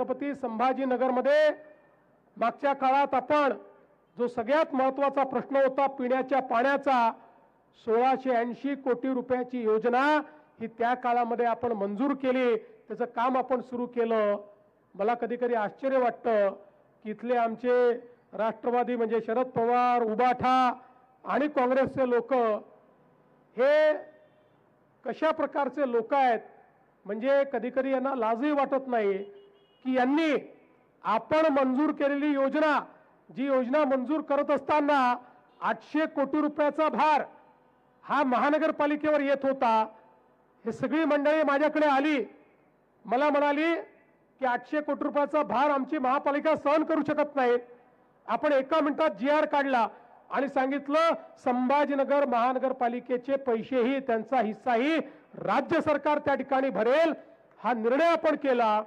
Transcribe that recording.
छत्रपती संभाजीनगरमध्ये मागच्या काळात आपण जो सगळ्यात महत्त्वाचा प्रश्न होता पिण्याच्या पाण्याचा सोळाशे ऐंशी कोटी रुपयाची योजना ही त्या काळामध्ये आपण मंजूर केली. त्याचं काम आपण सुरू केलं. मला कधी कधी आश्चर्य वाटतं की इथले आमचे राष्ट्रवादी म्हणजे शरद पवार उबाठा आणि काँग्रेसचे लोक हे कशा प्रकारचे लोक आहेत? म्हणजे कधीकधी यांना लाजही वाटत नाही. की यांनी आपण मंजूर केलेली योजना जी योजना मंजूर करत असताना आठशे कोटी रुपयाचा भार हा महानगरपालिकेवर येत होता. हे सगळी मंडळी माझ्याकडे आली. मला म्हणाली की आठशे कोटी रुपयाचा भार आमची महापालिका सहन करू शकत नाही. आपण एका मिनिटात जी आर काढला आणि सांगितलं संभाजीनगर महानगरपालिकेचे पैसेही त्यांचा हिस्साही राज्य सरकार त्या ठिकाणी भरेल. हा निर्णय आपण केला.